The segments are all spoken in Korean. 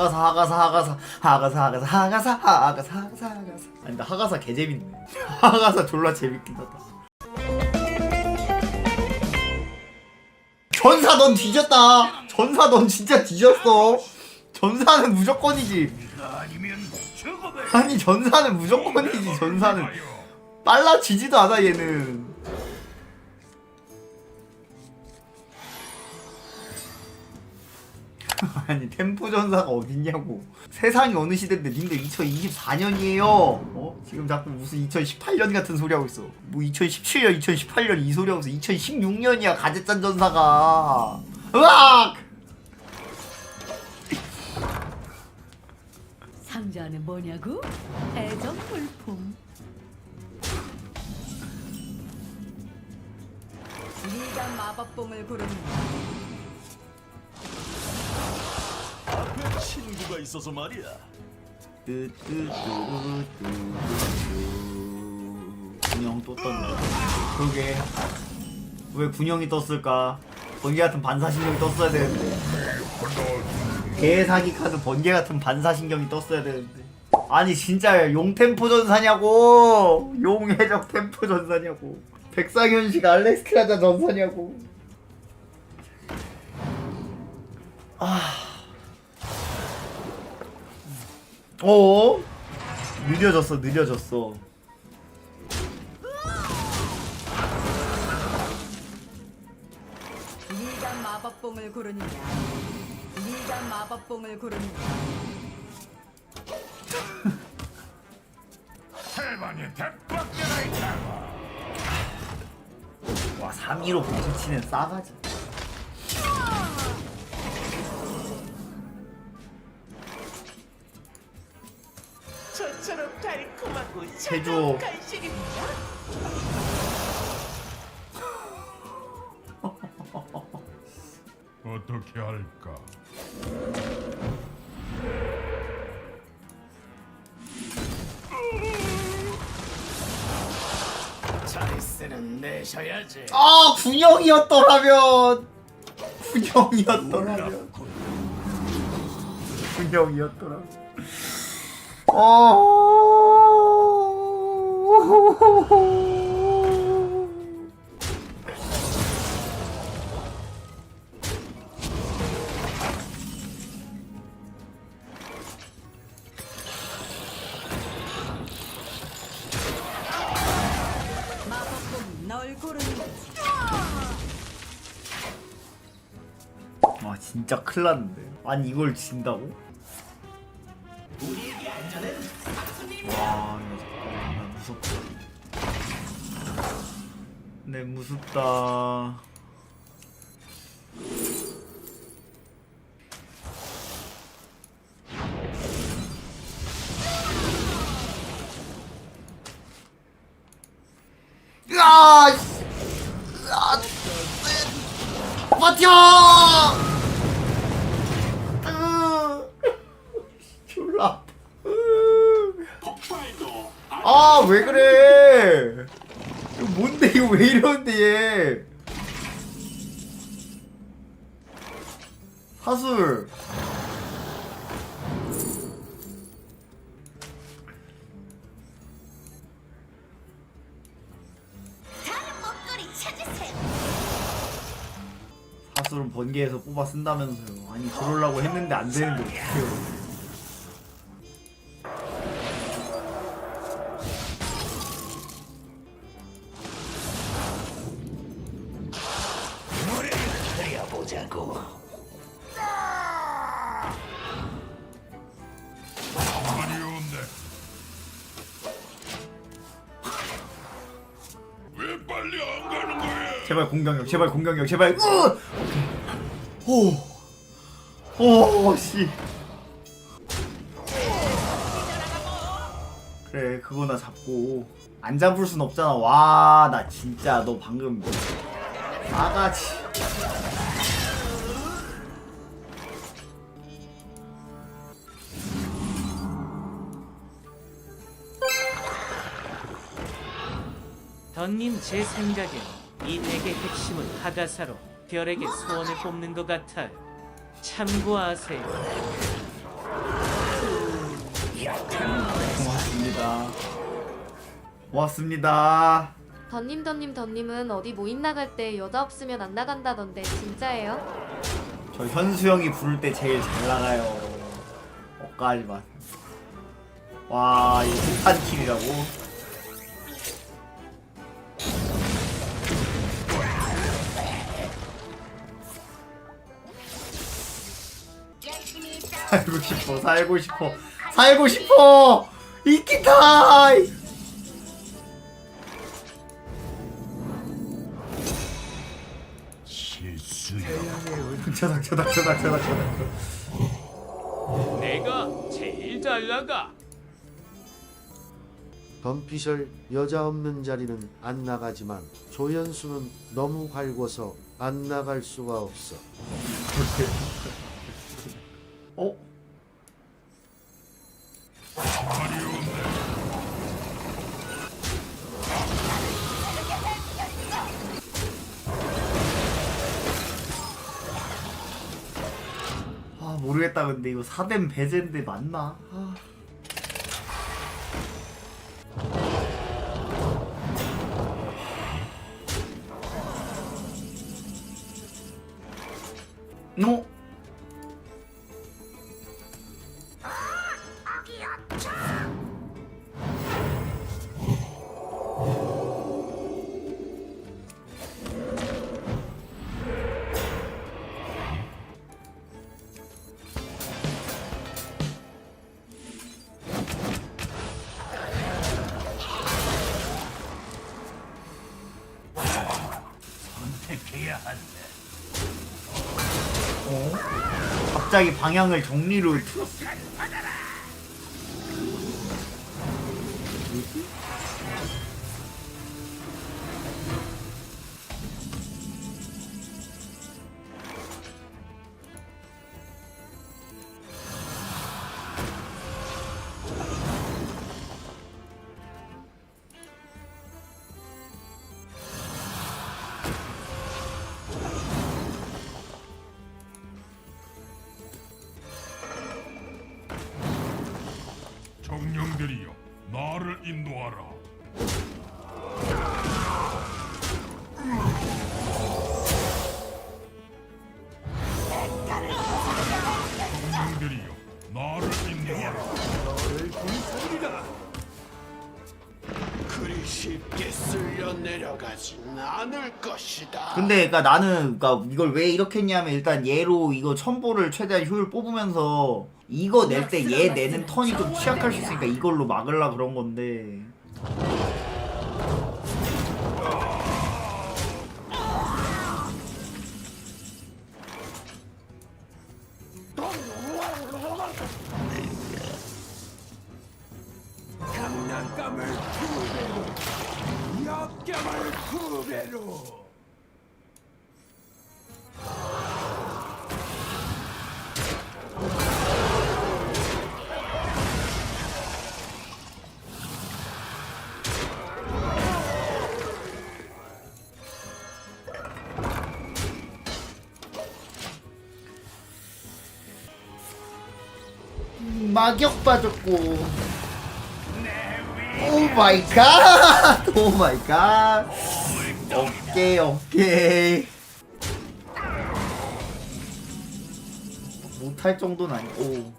하가사 하가사 하가사 하가사 하가사 하가사 하가사 하가사 하가사. 아니 근데 하가사 개 재밌네. 하가사 졸라 재밌긴 하다. 전사 넌 뒤졌다. 전사 넌 진짜 뒤졌어. 전사는 무조건이지. 아니 전사는 무조건이지 전사는. 빨라지지도 않아 얘는 아니 템포 전사가 어딨냐고 세상이 어느 시대인데 님들 2024년이에요 어? 지금 자꾸 무슨 2018년 같은 소리 하고 있어 뭐 2017년 2018년 이 소리 하고 있어 2016년이야 가제짠 전사가 으악 상자 안에 뭐냐고? 애정 물품. 네가 마법봉을 고르는 친구가 있어서 말이야. 군형 또 떴네. 그러게 왜 군형이 떴을까? 번개 같은 반사신경이 떴어야 되는데. 개 사기 카드 번개 같은 반사신경이 떴어야 되는데. 아니 진짜 용 템포 전사냐고? 용 해적 템포 전사냐고? 백상현식 알렉스트라자 전사냐고? 어? 느려졌어, 느려졌어. 네가 마법봉을 고르느냐? 네가 마법봉을 고르느냐? 할머니 대박내나 있다고. 와, 315 부딪히는 싸가지. 제조. 어떻게 할까? 자리세는 내셔야지. 아, 군형이었더라면! 군형이었더라면. 군형이었더라면. 어. 마법봉 널 고르는 거지. 와, 진짜 큰일 났는데. 아니, 이걸 진다고? 네, 무섭다. 으아! 씨. 으아! 버텨! 으. 졸라 아파. 으. 폭발도 아, 왜 그래? 이거 뭔데, 이거 왜 이러는데, 얘? 사술. 다른 목걸이 찾으세요. 사술은 번개에서 뽑아 쓴다면서요. 아니, 그러려고 했는데 안 되는데, 어떡해요. 제발 공격력, 제발 공격력, 제발. 으! 오, 오, 씨. 그래, 그거나 잡고 안 잡을 순 없잖아. 와, 나 진짜 너 방금 아가치. 던님 제 생각엔 이 덱의 핵심은 하가사로 별에게 소원을 뽑는 것 같아요. 참고하세요. 고맙습니다. 고맙습니다. 덧님 덧님 덧님은 어디 모임 나갈 때 여자 없으면 안 나간다던데 진짜예요? 저 현수 형이 부를 때 제일 잘 나가요. 억까하지 마세요. 와, 이거 1탄킬이라고? 살고 싶어, 살고 싶어, 살고 싶어! 이키타이! 실수요. 저닥, 저닥, 저닥, 저닥, 저닥. 내가 제일 잘 나가. 덤피셜 여자 없는 자리는 안 나가지만 조연수는 너무 갈궈서 안 나갈 수가 없어. 어? 아 모르겠다 근데 이거 사댐 배제인데 맞나? 아. 갑자기 방향을 정리로 틀었어. 것이다. 근데 그니까 나는 그니까 이걸 왜 이렇게 했냐면 일단 얘로 이거 첨보를 최대한 효율 뽑으면서 이거 낼 때 얘 내는 턴이 좀 취약할 수 있으니까 이걸로 막으려 그런 건데 막역 빠졌고 오 마이 갓! 오 마이 갓! 오케이 오케이 못할 정도는 아니고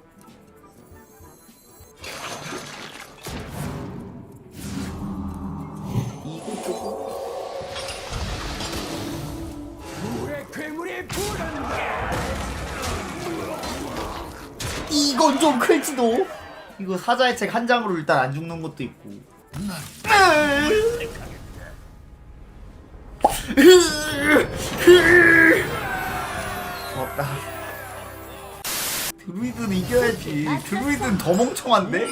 이건 좀 클지도. 이거 사자의 책 한 장으로 일단 안 죽는 것도 있고. 고맙다. 드루이드는 이겨야지. 드루이드는 더 멍청한데?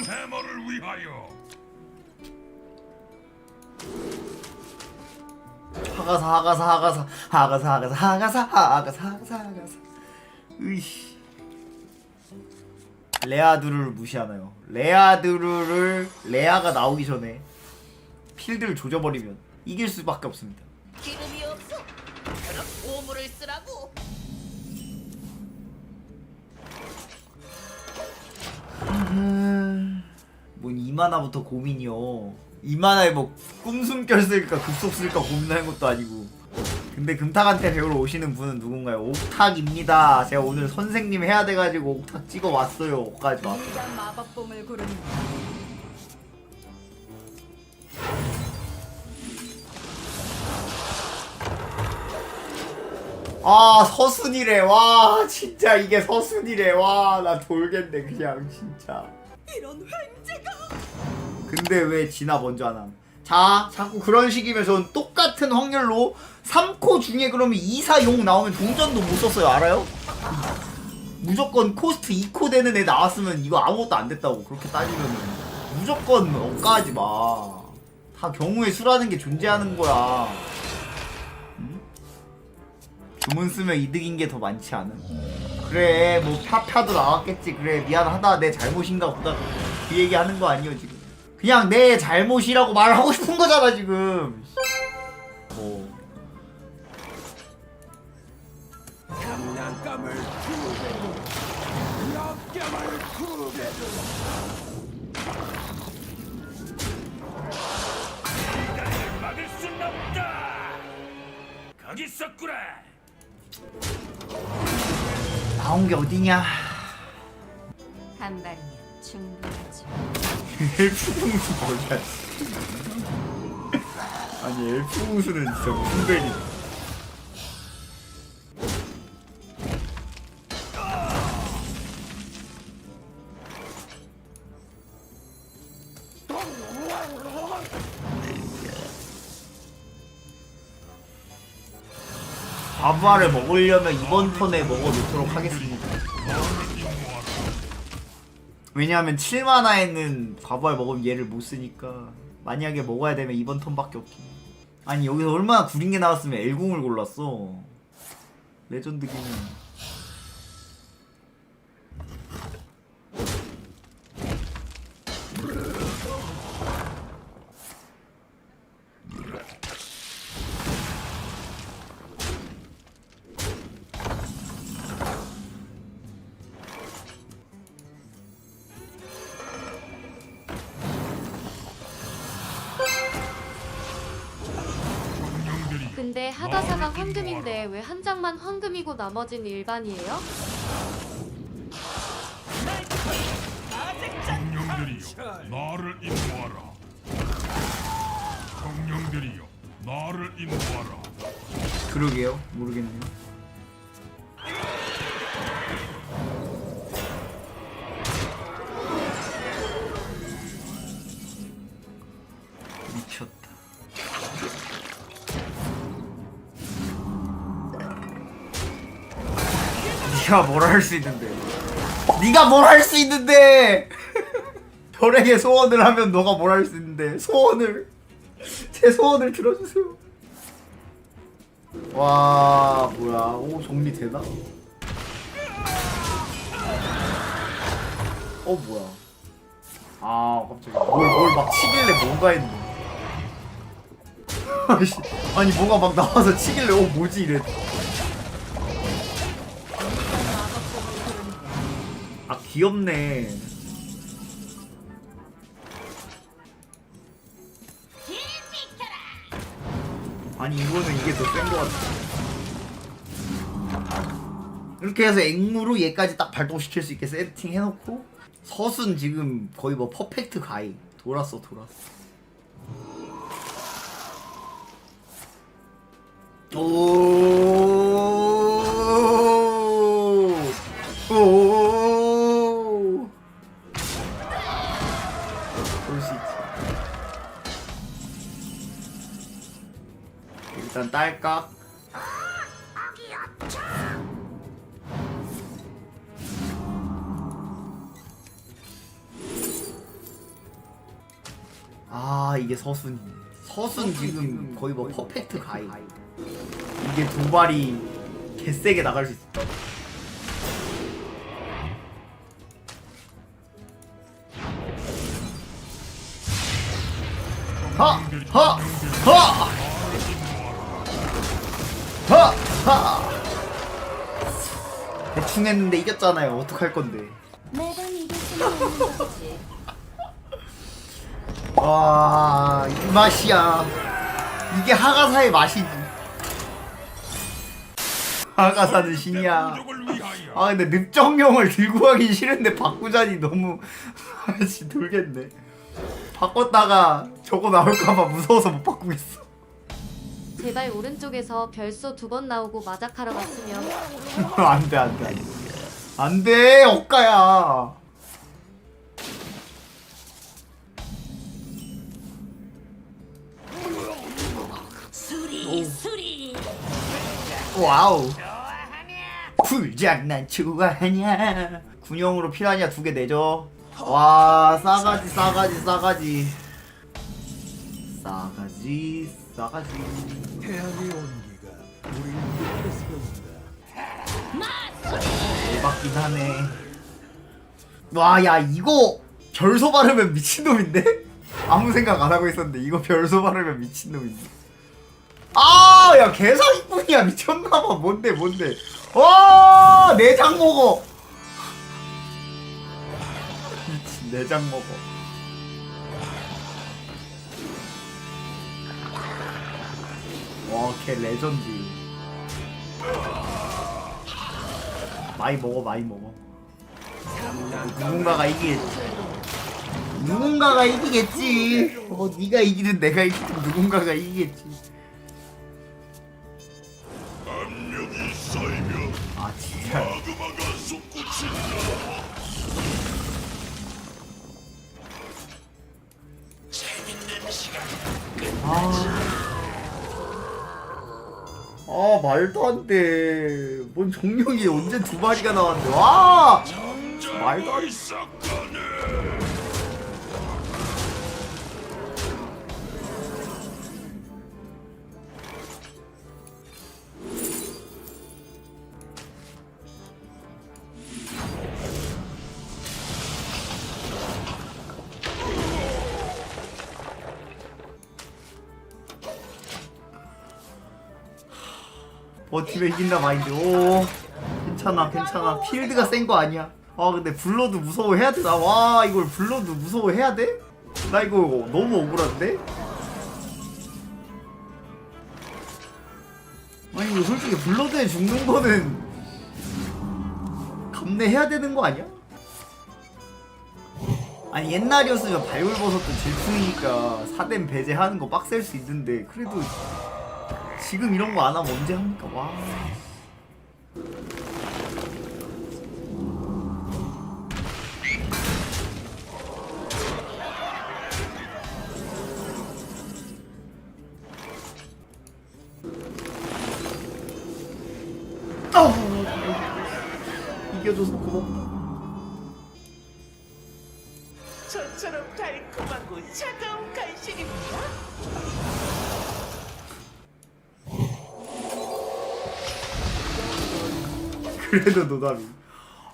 하가사 하가사 하가사 하가사 하가사 하가사 하가사 하가사 하가사. 으이씨 레아드루를 무시하나요 레아드루를 레아가 나오기 전에 필드를 조져버리면 이길 수밖에 없습니다 기름이 없어. 그럼 오물을 쓰라고. 뭔 이만화부터 고민이요 이만하게 뭐 꿈숨결 쓸까 급속 쓸까 고민하는 것도 아니고 근데 금탁한테 배우러 오시는 분은 누군가요? 옥탁입니다. 제가 오늘 선생님 해야 돼가지고 옥탁 찍어 왔어요. 옷까지 와 네가 마법봉을 고르는 아 서순이래. 와 진짜 이게 서순이래. 와 나 돌겠네 그냥 진짜. 이런 횡재가! 근데 왜 지나 먼저 안 함? 자 자꾸 그런 식이면 전 똑같은 확률로 3코 중에 그러면 2, 4, 6 나오면 동전도 못 썼어요. 알아요? 무조건 코스트 2코 되는 애 나왔으면 이거 아무것도 안 됐다고 그렇게 따지면은. 무조건 억까하지 마 다 경우의 수라는 게 존재하는 거야. 응? 주문 쓰면 이득인 게 더 많지 않은 그래 뭐 파파도 나왔겠지. 그래 미안하다. 내 잘못인가 보다. 그 얘기 하는 거 아니야 지금. 그냥 내 잘못이라고 말하고 싶은 거잖아 지금. 뭐 장난감을 두 배로 역경을 두 배로 막을 순 없다. 거기 있었구나. 나온 게 어디냐? 한 발이면 충분하죠. 엘프무수 뭐냐? 아니 엘프무수는 진짜 무슨 벨이 바부알을 먹으려면 이번 턴에 먹어놓도록 하겠습니다. 왜냐하면 7만화에는 과부알 먹으면 얘를 못 쓰니까 만약에 먹어야 되면 이번 턴밖에 없긴 해. 아니 여기서 얼마나 구린 게 나왔으면 L궁을 골랐어. 레전드 기능 근데 하다사가 황금인데 왜 한 장만 황금이고 나머진 일반이에요? 정령들이여 나를 인도하라. 정령들이여 나를 인도하라. 그러게요. 모르겠네요 네가 뭘 할 수 있는데. 네가 뭘 할 수 있는데! 별에게 소원을 하면 너가 뭘 할 수 있는데. 소원을. 제 소원을 들어주세요. 와 뭐야. 오 정리되나? 어 뭐야. 아 깜짝이야 뭘막 치길래 뭔가 했네. 아니 뭐가 막 나와서 치길래 어 뭐지? 이래 귀엽네. 아니 이거는 이게 더 센 거 같아. 이렇게 해서 앵무로 얘까지 딱 발동시킬 수 있게 세팅 해놓고 서순 지금 거의 뭐 퍼펙트 가이. 돌았어 돌았어. 오. 딸깍. 아 이게 서순이네. 서순 지금 거의 뭐 퍼펙트 가이. 이게 두 발이 개세게 나갈 수 있다. 하! 하! 하! 하! 하! 대충 했는데 이겼잖아요. 어떡할 건데. 매번 이길 수는 없는 거지. 와, 이 맛이야. 이게 하가사의 맛이지. 하가사는 신이야. 아 근데 늑정용을 들고 가기 싫은데 바꾸자니 너무 아씨 돌겠네 바꿨다가 저거 나올까봐 무서워서 못 바꾸겠어 제발 오른쪽에서 별소 두 번 나오고 마작하러 갔으면. 안돼 안돼. 안돼 억가야. 수리 수리. 와우. 쿨장난 좋아하냐. 군용으로 피라냐 두 개 내줘. 와 싸가지 싸가지 싸가지. 싸가지 싸가지 태양의 온기가 우리를 대박긴 하네. 와, 야, 이거 별소 바르면 미친놈인데? 아무 생각 안 하고 있었는데, 이거 별소 바르면 미친놈인데. 아, 야, 개사기꾼이야. 미쳤나봐. 뭔데, 뭔데. 와, 내장 먹어. 미친, 내장 먹어. 와, 걔 레전드. 많이 먹어 많이 먹어. 누군가가 이기겠지. 누군가가 이기겠지. 어 네가 이기든 내가 이기든 누군가가 이기겠지. 압력이 아진 아 말도 안돼뭔 종룡이 언제 두 마리가 나왔는데. 와! 말도 안 돼. 버티면 이긴다 마인드 오 괜찮아 괜찮아 필드가 센 거 아니야 아 근데 블러드 무서워해야 되나 와 이걸 블러드 무서워해야 돼? 나 이거 너무 억울한데? 아니 이거 솔직히 블러드에 죽는 거는 감내해야 되는 거 아니야? 아니 옛날이었으면 발굴버섯도 질풍이니까 사댐 배제하는 거 빡셀 수 있는데 그래도 지금 이런 거 안 하면 언제 합니까? 와. 그래도 노답이.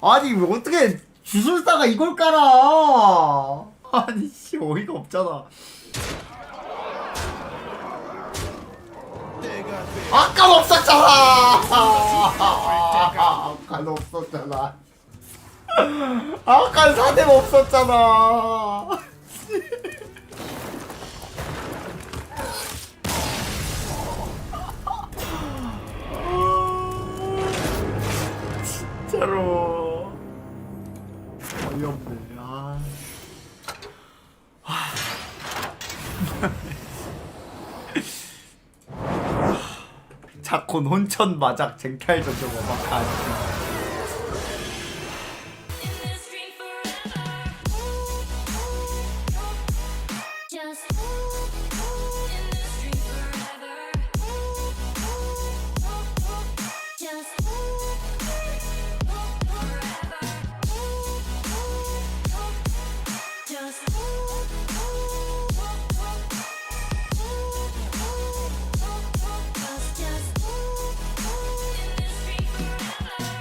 아니 왜 어떻게 주술사가 이걸 깔아? 아니 씨 어이가 없잖아. 아까 없었잖아. 아까 없었잖아. 아까 사대 없었잖아. 진짜로. 어이없네. 아. 자콘 혼천 마작 쟁탈전 저거 막 가지